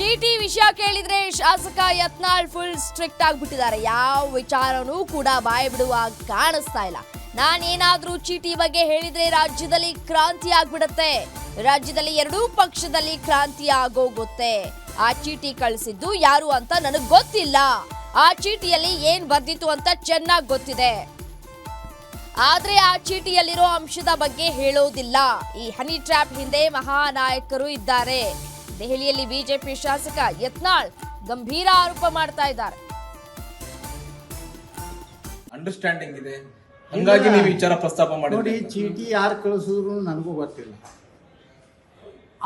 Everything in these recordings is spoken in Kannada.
ವಿಷಯ ಕೇಳಿದ್ರೆ ಶಾಸಕ ಯತ್ನಾಳ್ ಫುಲ್ ಸ್ಟ್ರಿಕ್ಟ್ ಆಗ್ಬಿಟ್ಟಿದ್ದಾರೆ. ಯಾವ ವಿಚಾರನೂ ಕೂಡ ಬಾಯಿ ಬಿಡುವ ಕಾಣಿಸ್ತಾ ಇಲ್ಲ. ನಾನೇನಾದ್ರೂ ಚೀಟಿ ಬಗ್ಗೆ ಹೇಳಿದ್ರೆ ರಾಜ್ಯದಲ್ಲಿ ಕ್ರಾಂತಿ ಆಗ್ಬಿಡತ್ತೆ. ರಾಜ್ಯದಲ್ಲಿ ಎರಡೂ ಪಕ್ಷದಲ್ಲಿ ಕ್ರಾಂತಿ ಆಗೋಗುತ್ತೆ ಆ ಚೀಟಿ ಕಳಿಸಿದ್ದು ಯಾರು ಅಂತ ನನಗ್ ಗೊತ್ತಿಲ್ಲ. ಆ ಚೀಟಿಯಲ್ಲಿ ಏನ್ ಬರ್ದಿತ್ತು ಅಂತ ಚೆನ್ನಾಗ್ ಗೊತ್ತಿದೆ. ಆದ್ರೆ ಆ ಚೀಟಿಯಲ್ಲಿರೋ ಅಂಶದ ಬಗ್ಗೆ ಹೇಳೋದಿಲ್ಲ. ಈ ಹನಿ ಟ್ರ್ಯಾಪ್ ಹಿಂದೆ ಮಹಾನಾಯಕರು ಇದ್ದಾರೆ. ದೆಹಲಿಯಲ್ಲಿ ಬಿಜೆಪಿ ಶಾಸಕ ಯತ್ನಾಳ್ ಗಂಭೀರ ಆರೋಪ ಮಾಡ್ತಾ ಇದ್ದಾರೆ. ಅಂಡರ್ಸ್ಟ್ಯಾಂಡಿಂಗ್ ಇದೆ. ಹಂಗಾಗಿ ನೀವು ವಿಚಾರ ಪ್ರಸ್ತಾಪ ನೋಡಿ ಚೀಟಿ ಯಾರು ಕಳಿಸಿದ್ರು ನನಗೂ ಗೊತ್ತಿಲ್ಲ.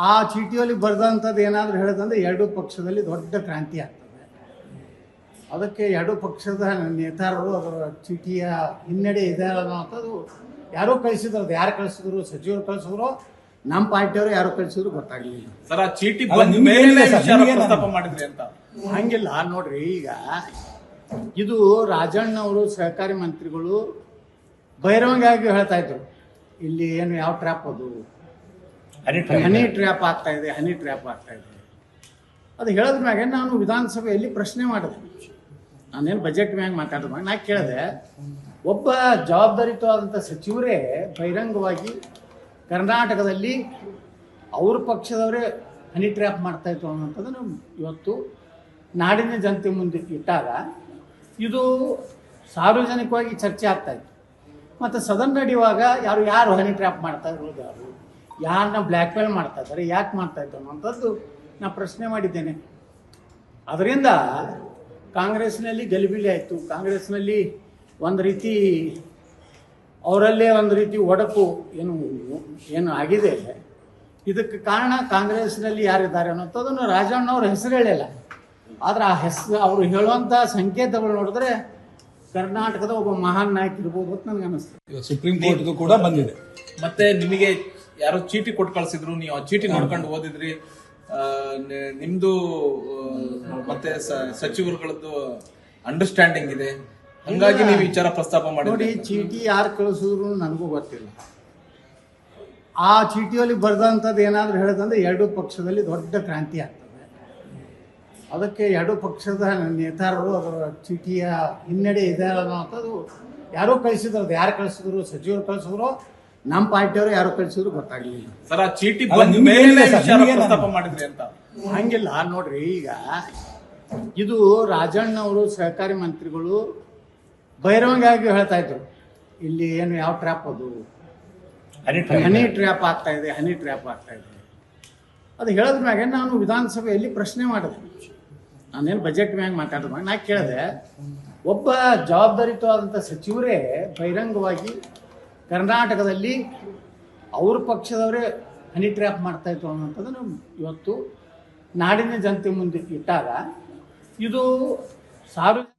ಆ ಚೀಟಿಯಲ್ಲಿ ಬರೆದಂಥದ್ದು ಏನಾದರೂ ಹೇಳಿದಂದ್ರೆ ಎರಡು ಪಕ್ಷದಲ್ಲಿ ದೊಡ್ಡ ಕ್ರಾಂತಿ ಆಗ್ತದೆ. ಅದಕ್ಕೆ ಎರಡು ಪಕ್ಷದ ನೇತಾರರು ಅದರ ಚೀಟಿಯ ಹಿನ್ನಡೆ ಇದೆ ಅನ್ನೋಂಥದ್ದು ಯಾರೋ ಕಳಿಸಿದ್ರು. ಅದು ಯಾರು ಕಳಿಸಿದ್ರು? ಸಚಿವರು ಕಳಿಸಿದ್ರು. ನಮ್ಮ ಪಾರ್ಟಿಯವರು ಯಾರು ಕಳಿಸಿದ್ರು ಗೊತ್ತಾಗ್ಲಿಲ್ಲ. ಸರ್ ಆ ಚೀಟಿ ಬಂದ ಮೇಲೆ ವಿಚಾರ ಪ್ರಸ್ತಾಪ ಮಾಡಿದ್ರಿ ಅಂತ. ಹಂಗಿಲ್ಲ ನೋಡ್ರಿ ಈಗ ಇದು ರಾಜಣ್ಣ ಅವರು ಸಹಕಾರಿ ಮಂತ್ರಿಗಳು ಬಹಿರಂಗವಾಗಿ ಹೇಳ್ತಾ ಇದ್ರು. ಇಲ್ಲಿ ಏನು ಯಾವ ಟ್ರ್ಯಾಪ್ ಅದು? ಹನಿ ಟ್ರ್ಯಾಪ್ ಆಗ್ತಾ ಇದೆ ಹನಿ ಟ್ರ್ಯಾಪ್ ಆಗ್ತಾ ಇದೆ. ಅದು ಹೇಳಿದ ಮ್ಯಾಗೆ ನಾನು ವಿಧಾನಸಭೆಯಲ್ಲಿ ಪ್ರಶ್ನೆ ಮಾಡಿದೆ. ನಾನೇನು ಬಜೆಟ್ ಮ್ಯಾಗ ಮಾತಾಡಿದ ನಾ ಕೇಳಿದೆ ಒಬ್ಬ ಜವಾಬ್ದಾರಿತವಾದಂಥ ಸಚಿವರೇ ಬಹಿರಂಗವಾಗಿ ಕರ್ನಾಟಕದಲ್ಲಿ ಅವ್ರ ಪಕ್ಷದವರೇ ಹನಿ ಟ್ರ್ಯಾಪ್ ಮಾಡ್ತಾ ಇತ್ತು ಅನ್ನೋಂಥದ್ದನ್ನು ಇವತ್ತು ನಾಡಿನ ಜನತೆ ಮುಂದೆ ಇಟ್ಟಾಗ ಇದು ಸಾರ್ವಜನಿಕವಾಗಿ ಚರ್ಚೆ ಆಗ್ತಾಯಿತ್ತು ಮತ್ತು ಸದನ್ ನಡೆಯುವಾಗ ಯಾರು ಯಾರು ಹನಿ ಟ್ರ್ಯಾಪ್ ಮಾಡ್ತಾ ಇರೋದು ಯಾರು ಯಾರನ್ನ ಬ್ಲ್ಯಾಕ್ ಮೇಲ್ ಮಾಡ್ತಾ ಇದ್ದಾರೆ, ಯಾಕೆ ಮಾಡ್ತಾ ಇತ್ತು ಅನ್ನೋಂಥದ್ದು ನಾನು ಪ್ರಶ್ನೆ ಮಾಡಿದ್ದೇನೆ. ಅದರಿಂದ ಕಾಂಗ್ರೆಸ್ನಲ್ಲಿ ಗಲಿಬಿಲಿ ಆಯಿತು. ಕಾಂಗ್ರೆಸ್ನಲ್ಲಿ ಒಂದು ರೀತಿ ಅವರಲ್ಲೇ ಒಂದು ರೀತಿ ಒಡಕು ಏನು ಏನು ಆಗಿದೆ? ಇದಕ್ಕೆ ಕಾರಣ ಕಾಂಗ್ರೆಸ್ನಲ್ಲಿ ಯಾರಿದ್ದಾರೆ ಅನ್ನೋಂಥದ್ದನ್ನು ರಾಜಣ್ಣ ಅವ್ರ ಹೆಸರು ಹೇಳಿಲ್ಲ. ಆದರೆ ಆ ಹೆಸರು ಅವರು ಹೇಳುವಂಥ ಸಂಕೇತಗಳು ನೋಡಿದ್ರೆ ಕರ್ನಾಟಕದ ಒಬ್ಬ ಮಹಾನ್ ನಾಯಕ ಇರ್ಬೋದು ಅಂತ ನನಗೆ ಅನಿಸ್ತದೆ. ಸುಪ್ರೀಂ ಕೋರ್ಟ್ ಕೂಡ ಬಂದಿದೆ. ಮತ್ತೆ ನಿಮಗೆ ಯಾರೋ ಚೀಟಿ ಕೊಟ್ಟು ಕಳ್ಸಿದ್ರು ನೀವು ಆ ಚೀಟಿ ನೋಡ್ಕೊಂಡು ಓದಿದ್ರಿ. ನಿಮ್ಮದು ನಿಮ್ದು ಮತ್ತೆ ಸ- ಸಚಿವರುಗಳದ್ದು ಅಂಡರ್ಸ್ಟ್ಯಾಂಡಿಂಗ್ ಇದೆ. ಹಂಗಾಗಿ ನೀವು ವಿಚಾರ ಪ್ರಸ್ತಾಪ ನೋಡಿ ಚೀಟಿ ಯಾರು ಕಳಿಸಿದ್ರು ನನಗೂ ಗೊತ್ತಿಲ್ಲ. ಆ ಚೀಟಿಯಲ್ಲಿ ಬರೆದಂಥದ್ದು ಏನಾದರೂ ಹೇಳಿದಂದ್ರೆ ಎರಡು ಪಕ್ಷದಲ್ಲಿ ದೊಡ್ಡ ಕ್ರಾಂತಿ ಆಗ್ತದೆ. ಅದಕ್ಕೆ ಎರಡು ಪಕ್ಷದ ನೇತಾರರು ಅದರ ಚೀಟಿಯ ಹಿನ್ನಡೆ ಇದೆ ಅನ್ನೋಂಥದ್ದು ಯಾರೋ ಕಳಿಸಿದ್ರು ಅದು ಯಾರು ಕಳಿಸಿದ್ರು ಸಚಿವರು ಕಳಿಸಿದ್ರು ನಮ್ಮ ಪಾರ್ಟಿಯವರು ಯಾರು ಕಳಿಸಿದ್ರು ಗೊತ್ತಾಗಲಿಲ್ಲ. ಸರ್ ಆ ಚೀಟಿ ಬಂದ ಮೇಲೆ ವಿಚಾರ ಪ್ರಸ್ತಾಪ ಮಾಡಿದ್ರಿ ಅಂತ. ಹಂಗಿಲ್ಲ ನೋಡ್ರಿ ಈಗ ಇದು ರಾಜಣ್ಣವರು ಸಹಕಾರಿ ಮಂತ್ರಿಗಳು ಬಹಿರಂಗವಾಗಿ ಹೇಳ್ತಾ ಇದ್ರು ಇಲ್ಲಿ ಏನು ಯಾವ ಟ್ರ್ಯಾಪ್ ಅದು? ಹನಿ ಟ್ರ್ಯಾಪ್ ಆಗ್ತಾ ಇದೆ ಹನಿ ಟ್ರ್ಯಾಪ್ ಆಗ್ತಾ ಇದೆ. ಅದು ಹೇಳಿದ ಮ್ಯಾಗೆ ನಾನು ವಿಧಾನಸಭೆಯಲ್ಲಿ ಪ್ರಶ್ನೆ ಮಾಡಿದೆ. ನಾನೇನು ಬಜೆಟ್ ಮ್ಯಾಗ ಮಾತಾಡಿದ ನಾ ಕೇಳಿದೆ ಒಬ್ಬ ಜವಾಬ್ದಾರಿತವಾದಂಥ ಸಚಿವರೇ ಬಹಿರಂಗವಾಗಿ ಕರ್ನಾಟಕದಲ್ಲಿ ಅವ್ರ ಪಕ್ಷದವರೇ ಹನಿ ಟ್ರ್ಯಾಪ್ ಮಾಡ್ತಾ ಇತ್ತು ಅನ್ನೋಂಥದ್ದನ್ನು ಇವತ್ತು ನಾಡಿನ ಜನತೆ ಮುಂದೆ ಇಟ್ಟಾಗ ಇದು ಸಾರ್ವಜನಿಕ